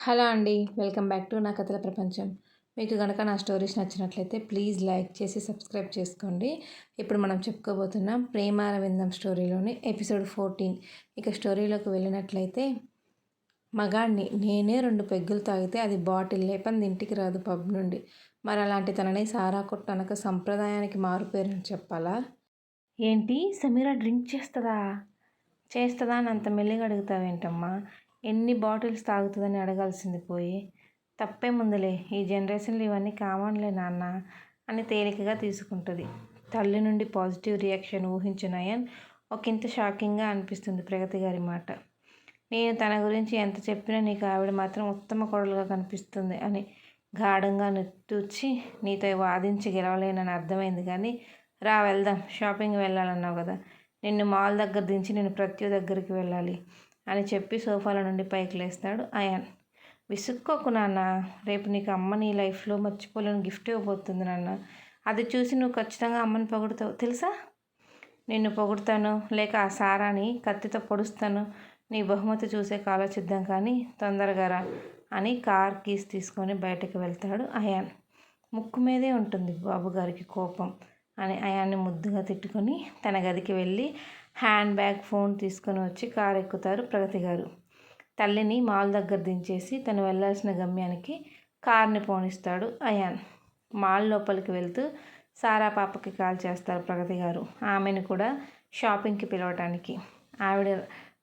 Hello అండి welcome back to నా కథల ప్రపంచం. మీకు కనుక నా స్టోరీస్ నచ్చినట్లయితే ప్లీజ్ లైక్ చేసి సబ్స్క్రైబ్ చేసుకోండి. ఇప్పుడు మనం చెప్పుకోబోతున్నాం ప్రేమారవిందం స్టోరీలోని ఎపిసోడ్ ఫోర్టీన్. ఇక స్టోరీలోకి వెళ్ళినట్లయితే మగాడిని నేనే రెండు పెగ్గులు తాగితే అది బాటిల్ లేపని ఇంటికి రాదు పబ్ నుండి. మరి అలాంటి తనని సారా కొట్టనక సంప్రదాయానికి మారుపేరని చెప్పాలా? ఏంటి? సమీరా డ్రింక్ చేస్తుందా? చేస్తుందా అని అంత మెల్లిగా అడుగుతావేంటమ్మా? ఎన్ని బాటిల్స్ తాగుతుందని అడగాల్సింది పోయి తప్పేముందులే ఈ జనరేషన్లో ఇవన్నీ కామన్లే నాన్న అని తేలికగా తీసుకుంటుంది. తల్లి నుండి పాజిటివ్ రియాక్షన్ ఊహించిన అయన్ ఒకంత షాకింగ్గా అనిపిస్తుంది ప్రగతి గారి మాట. నేను తన గురించి ఎంత చెప్పినా నీకు ఆవిడ మాత్రం ఉత్తమ కొడలుగా కనిపిస్తుంది అని గాఢంగా నిట్టూర్చి నీతో వాదించి గెలవలేనని అర్థమైంది కానీ రా వెళ్దాం షాపింగ్ వెళ్ళాలన్నావు కదా. నిన్ను మాల్ దగ్గర దించి నేను ప్రత్యు దగ్గరికి వెళ్ళాలి. అని చెప్పి సోఫాల నుండి పైకి లేస్తాడు అయాన్. విసుక్కోకు నాన్న రేపు నీకు అమ్మ నీ లైఫ్లో మర్చిపోలేని గిఫ్ట్ ఇవ్వబోతుంది నాన్న. అది చూసి నువ్వు ఖచ్చితంగా అమ్మని పొగుడుతావు తెలుసా? నిన్ను పొగుడుతాను లేక ఆ సారాని కత్తితో పొడుస్తాను నీ బహుమతి చూసే ఆలోచిద్దాం కానీ తొందరగా రా అని కార్ కీస్ తీసుకొని బయటకు వెళ్తాడు అయాన్. ముక్కు మీదే ఉంటుంది బాబుగారికి కోపం. అని అయాన్ని ముద్దుగా తిట్టుకొని తన గదికి వెళ్ళి హ్యాండ్ బ్యాగ్ ఫోన్ తీసుకొని వచ్చి కారు ఎక్కుతారు ప్రగతి గారు. తల్లిని మాల్ దగ్గర దించేసి తను వెళ్ళాల్సిన గమ్యానికి కార్ని పోనిస్తాడు అయాన్. మాల్ లోపలికి వెళ్తూ సారా పాపకి కాల్ చేస్తారు ప్రగతి గారు. ఆమెను కూడా షాపింగ్కి పిలవటానికి. ఆవిడ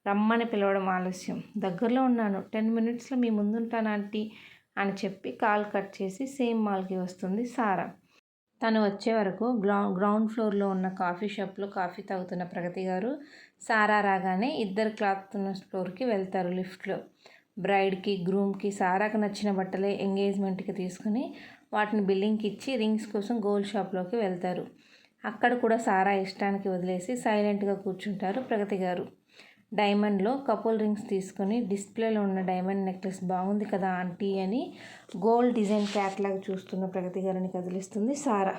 రమ్మని పిలవడం ఆలస్యం. దగ్గరలో ఉన్నాను. టెన్ మినిట్స్లో మీ ముందుంటాను ఆంటీ అని చెప్పి కాల్ కట్ చేసి సేమ్ మాల్కి వస్తుంది సారా. తను వచ్చే వరకు గ్రౌ గ్రౌండ్ ఫ్లోర్లో ఉన్న కాఫీ షాప్లో కాఫీ తాగుతున్న ప్రగతి గారు సారా రాగానే ఇద్దరు క్లాత్ ఉన్న ఫ్లోర్కి వెళ్తారు లిఫ్ట్లో. బ్రైడ్కి గ్రూమ్కి సారాకు నచ్చిన బట్టలే ఎంగేజ్మెంట్కి తీసుకుని వాటిని బిల్లింగ్కి ఇచ్చి రింగ్స్ కోసం గోల్డ్ షాప్లోకి వెళ్తారు. అక్కడ కూడా సారా ఇష్టానికి వదిలేసి సైలెంట్గా కూర్చుంటారు ప్రగతి గారు. డైమండ్లో కపుల్ రింగ్స్ తీసుకొని డిస్ప్లేలో ఉన్న డైమండ్ నెక్లెస్ బాగుంది కదా ఆంటీ అని గోల్డ్ డిజైన్ క్యాట్లాగ్ చూస్తున్న ప్రగతి గారిని కదిలిస్తుంది సారా.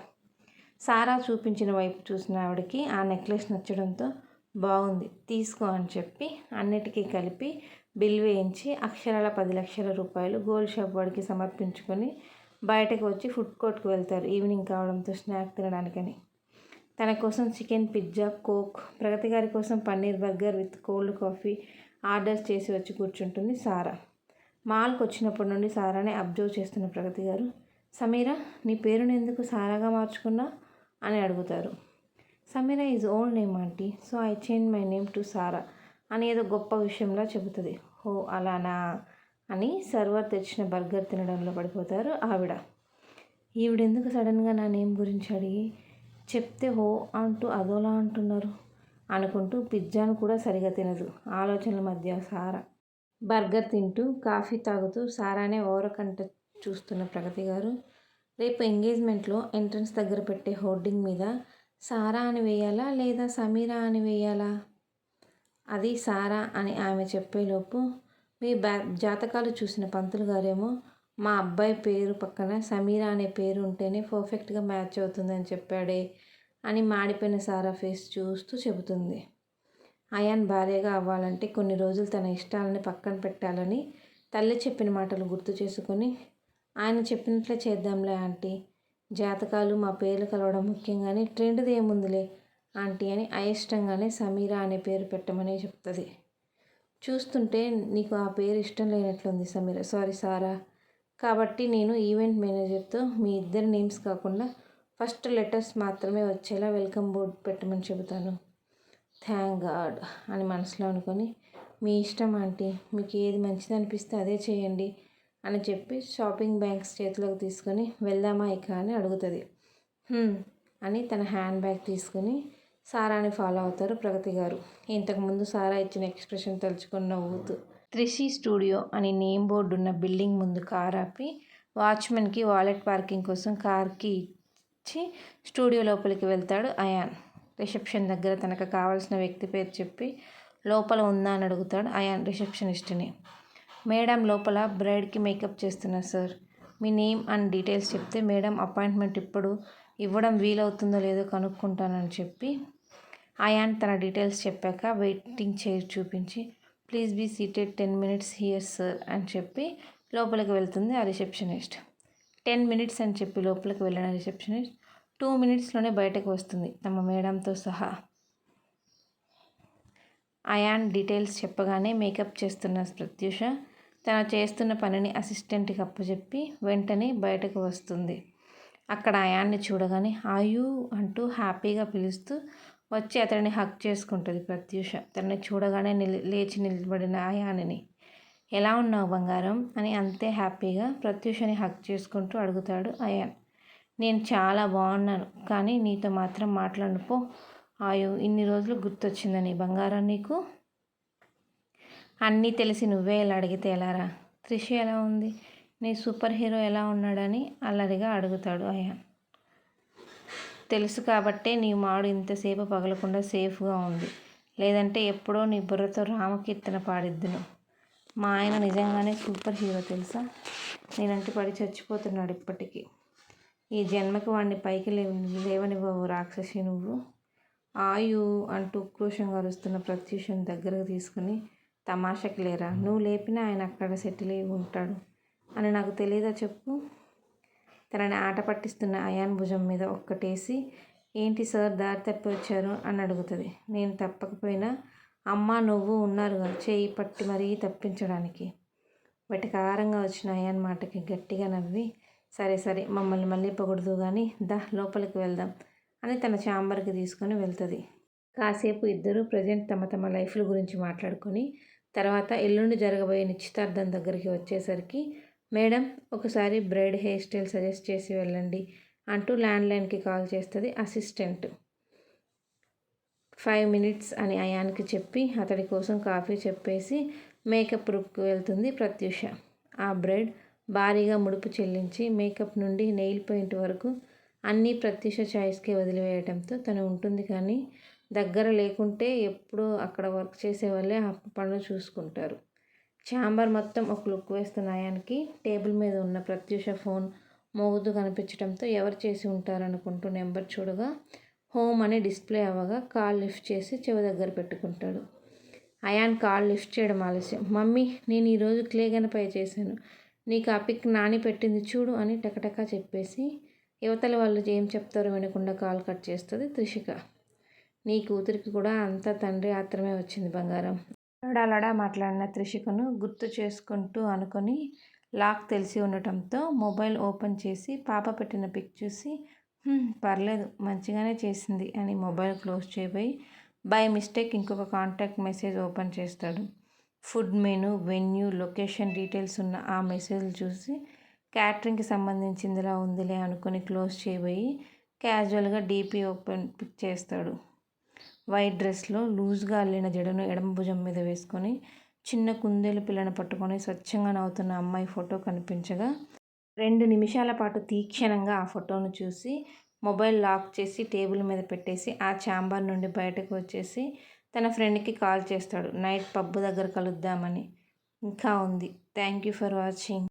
సారా చూపించిన వైపు చూసిన ఆవిడకి ఆ నెక్లెస్ నచ్చడంతో బాగుంది తీసుకో అని చెప్పి అన్నిటికీ కలిపి బిల్ వేయించి అక్షరాల పది లక్షల రూపాయలు గోల్డ్ షాప్ వాడికి సమర్పించుకొని బయటకు వచ్చి ఫుడ్ కోర్ట్కి వెళ్తారు. ఈవినింగ్ కావడంతో స్నాక్ తినడానికని. తన కోసం చికెన్ పిజ్జా కోక్ ప్రగతి గారి కోసం paneer burger with cold coffee orders చేసి వచ్చి కూర్చుంటుంది సారా. మాల్కి వచ్చినప్పటి నుండి సారానే అబ్జర్వ్ చేస్తున్న ప్రగతి గారు సమీరా నీ పేరుని ఎందుకు సారాగా మార్చుకున్నా? అని అడుగుతారు. Sameera is old name aunty so I change my name to Sara అని ఏదో గొప్ప విషయంలా చెబుతుంది. ఓ అలానా? అని సర్వర్ తెచ్చిన బర్గర్ తినడంలో పడిపోతారు ఆవిడ. ఈవిడెందుకు సడన్గా నా నేమ్ గురించి అడిగి చెప్తే హో అంటూ అదోలా అంటున్నారు అనుకుంటూ పిజ్జాను కూడా సరిగా తినదు. ఆలోచనల మధ్య సారా. బర్గర్ తింటూ కాఫీ తాగుతూ సారానే ఓరకంట చూస్తున్న ప్రగతి గారు రేపు ఎంగేజ్మెంట్లో ఎంట్రన్స్ దగ్గర పెట్టే హోర్డింగ్ మీద సారా అని వేయాలా లేదా సమీరా అని వేయాలా? అది సారా అని ఆమె చెప్పేలోపు మీ బ్యా జాతకాలు చూసిన పంతులు గారేమో మా అబ్బాయి పేరు పక్కన సమీరా అనే పేరు ఉంటేనే పర్ఫెక్ట్గా మ్యాచ్ అవుతుందని చెప్పాడే అని మాడిపోయిన సారా ఫేస్ చూస్తూ చెబుతుంది. అయాన్ భార్యగా అవ్వాలంటే కొన్ని రోజులు తన ఇష్టాలని పక్కన పెట్టాలని తల్లి చెప్పిన మాటలు గుర్తు చేసుకొని ఆయన చెప్పినట్లే చేద్దాంలే ఆంటీ. జాతకాలు మా పేర్లు కలవడం ముఖ్యం కానీ ట్రెండ్ది ఏముందిలే ఆంటీ అని అయిష్టంగానే సమీరా అనే పేరు పెట్టమని చెప్తుంది. చూస్తుంటే నీకు ఆ పేరు ఇష్టం లేనట్లుంది సమీరా. సారీ సారా. కాబట్టి నేను ఈవెంట్ మేనేజర్తో మీ ఇద్దరి నేమ్స్ కాకుండా ఫస్ట్ లెటర్స్ మాత్రమే వచ్చేలా వెల్కమ్ బోర్డ్ పెట్టమని చెబుతాను. థ్యాంక్ గాడ్ అని మనసులో అనుకొని మీ ఇష్టం ఆంటీ మీకు ఏది మంచిది అనిపిస్తే అదే చేయండి అని చెప్పి షాపింగ్ బ్యాగ్స్ చేతిలోకి తీసుకొని వెళ్దామా ఇక అని అడుగుతుంది. అని తన హ్యాండ్ బ్యాగ్ తీసుకుని సారాని ఫాలో అవుతారు ప్రగతి గారు. ఇంతకుముందు సారా ఇచ్చిన ఎక్స్ప్రెషన్ తలుచుకున్న నవ్వుతూ త్రిషి స్టూడియో అని నేమ్ బోర్డు ఉన్న బిల్డింగ్ ముందు కార్ ఆపి వాచ్మెన్కి వాలెట్ పార్కింగ్ కోసం కార్కి ఇచ్చి స్టూడియో లోపలికి వెళ్తాడు అయాన్. రిసెప్షన్ దగ్గర తనకు కావాల్సిన వ్యక్తి పేరు చెప్పి లోపల ఉందా అని అడుగుతాడు అయాన్ రిసెప్షనిస్ట్ని. మేడం లోపల బ్రైడ్కి మేకప్ చేస్తున్నా సార్. మీ నేమ్ అండ్ డీటెయిల్స్ చెప్తే మేడం అపాయింట్మెంట్ ఇప్పుడు ఇవ్వడం వీలవుతుందో లేదో కనుక్కుంటానని చెప్పి అయాన్ తన డీటెయిల్స్ చెప్పాక వెయిటింగ్ చైర్ చూపించి please be seated ten minutes here sir అని చెప్పి లోపలికి వెళ్తుంది ఆ రిసెప్షనిస్ట్. టెన్ మినిట్స్ అని చెప్పి లోపలికి వెళ్ళిన రిసెప్షనిస్ట్ టూ మినిట్స్లోనే బయటకు వస్తుంది తమ మేడంతో సహా. అయాన్ డీటెయిల్స్ చెప్పగానే మేకప్ చేస్తున్న ప్రత్యూష తన చేస్తున్న పనిని అసిస్టెంట్కి అప్పచెప్పి వెంటనే బయటకు వస్తుంది. అక్కడ అయాన్ని చూడగానే ఆయు అంటూ హ్యాపీగా పిలుస్తూ వచ్చి అతడిని హక్ చేసుకుంటుంది ప్రత్యూష. తనని చూడగానే నిల్ లేచి నిలబడిన ఆయానని ఎలా ఉన్నావు బంగారం? అని అంతే హ్యాపీగా ప్రత్యూషని హక్ చేసుకుంటూ అడుగుతాడు అయాన్. నేను చాలా బాగున్నాను కానీ నీతో మాత్రం మాట్లాడుపో ఆయో ఆయు ఇన్ని రోజులు గుర్తొచ్చిందని బంగారం నీకు? అన్నీ తెలిసి నువ్వే ఇలా అడిగితే ఎలారా త్రిషి ఎలా ఉంది? నీ సూపర్ హీరో ఎలా ఉన్నాడని అల్లరిగా అడుగుతాడు అయాన్. తెలుసు కాబట్టే నీ మాడు ఇంతసేపు పగలకుండా సేఫ్గా ఉంది. లేదంటే ఎప్పుడో నీ బుర్రతో రామకీర్తన పాడిద్దును. మా ఆయన నిజంగానే సూపర్ హీరో తెలుసా? నేనంటే పడి చచ్చిపోతున్నాడు ఇప్పటికీ. ఈ జన్మకి వాడిని పైకి లేవ లేవనివ్వవు రాక్షసి నువ్వు. ఆయు అంటూ ఉక్రోషంగా అరుస్తున్న ప్రత్యూషం దగ్గరకు తీసుకుని తమాషకి లేరా? నువ్వు లేపినా ఆయన అక్కడ సెటిల్ అయి ఉంటాడు అని నాకు తెలియదా చెప్పు? తనని ఆట పట్టిస్తున్న అయాన్ భుజం మీద ఒక్కటేసి ఏంటి సార్ దారి తప్పి వచ్చారు? అని అడుగుతుంది. నేను తప్పకపోయినా అమ్మ నువ్వు ఉన్నారు చేయి పట్టి మరీ తప్పించడానికి. వెటకారంగా వచ్చిన అయాన్ మాటకి గట్టిగా నవ్వి సరే సరే మమ్మల్ని మళ్ళీ పొగడదు కానీ దా లోపలికి వెళ్దాం అని తన ఛాంబర్కి తీసుకొని వెళ్తుంది. కాసేపు ఇద్దరు ప్రజెంట్ తమ తమ లైఫ్ల గురించి మాట్లాడుకొని తర్వాత ఎల్లుండి జరగబోయే నిశ్చితార్థం దగ్గరికి వచ్చేసరికి మేడం ఒకసారి బ్రైడ్ హెయిర్ స్టైల్ సజెస్ట్ చేసి వెళ్ళండి అంటూ ల్యాండ్లైన్కి కాల్ చేస్తుంది అసిస్టెంట్. ఫైవ్ మినిట్స్ అని అయాన్కి చెప్పి అతడి కోసం కాఫీ చెప్పేసి మేకప్ రూమ్కి వెళ్తుంది ప్రత్యూష. ఆ బ్రైడ్ భారీగా ముడుపు చెల్లించి మేకప్ నుండి నెయిల్ పెయింట్ వరకు అన్నీ ప్రత్యూష చాయిస్కే వదిలివేయడంతో తను ఉంటుంది కానీ దగ్గర లేకుంటే ఎప్పుడూ అక్కడ వర్క్ చేసే వాళ్ళే ఆ పనులు చూసుకుంటారు. ఛాంబర్ మొత్తం ఒక లుక్ వేస్తున్న ఆయనకి టేబుల్ మీద ఉన్న ప్రత్యూష ఫోన్ మోగుతూ కనిపించడంతో ఎవరు చేసి ఉంటారనుకుంటూ నెంబర్ చూడగా హోమ్ అని డిస్ప్లే అవ్వగా కాల్ లిఫ్ట్ చేసి చెవి దగ్గర పెట్టుకుంటాడు. అయాన్ కాల్ లిఫ్ట్ చేయడం ఆలస్యం. మమ్మీ నేను ఈరోజు క్లే గనపై చేశాను. నీకు ఆ పిక్ నాని పెట్టింది చూడు అని టకటకా చెప్పేసి యువతల వాళ్ళు ఏం చెప్తారో వినకుండా కాల్ కట్ చేస్తుంది త్రిషిక. నీ కూతురికి కూడా అంత తండ్రి ఆత్రమే వచ్చింది బంగారం. లడాలడా మాట్లాడిన త్రిషికను గుర్తు చేసుకుంటూ అనుకొని లాక్ తెలిసి ఉండటంతో మొబైల్ ఓపెన్ చేసి పాప పెట్టిన పిక్ చూసి పర్లేదు మంచిగానే చేసింది అని మొబైల్ క్లోజ్ చేయబోయి బై మిస్టేక్ ఇంకొక కాంటాక్ట్ మెసేజ్ ఓపెన్ చేస్తాడు. Food menu venue location details ఉన్న ఆ మెసేజ్ చూసి క్యాటరింగ్కి సంబంధించిందిలా ఉందిలే అనుకుని క్లోజ్ చేయబోయి క్యాజువల్గా డీపీ ఓపెన్ పిక్ చేస్తాడు. వైట్ డ్రెస్లో లూజ్గా అల్లిన జడను ఎడమ భుజం మీద వేసుకొని చిన్న కుందేలు పిల్లను పట్టుకొని స్వచ్ఛంగా నవ్వుతున్న అమ్మాయి ఫోటో కనిపించగా రెండు నిమిషాల పాటు తీక్షణంగా ఆ ఫోటోను చూసి మొబైల్ లాక్ చేసి టేబుల్ మీద పెట్టేసి ఆ ఛాంబర్ నుండి బయటకు వచ్చేసి తన ఫ్రెండ్కి కాల్ చేస్తాడు. నైట్ పబ్బు దగ్గర కలుద్దామని. ఇంకా ఉంది. Thank you for watching.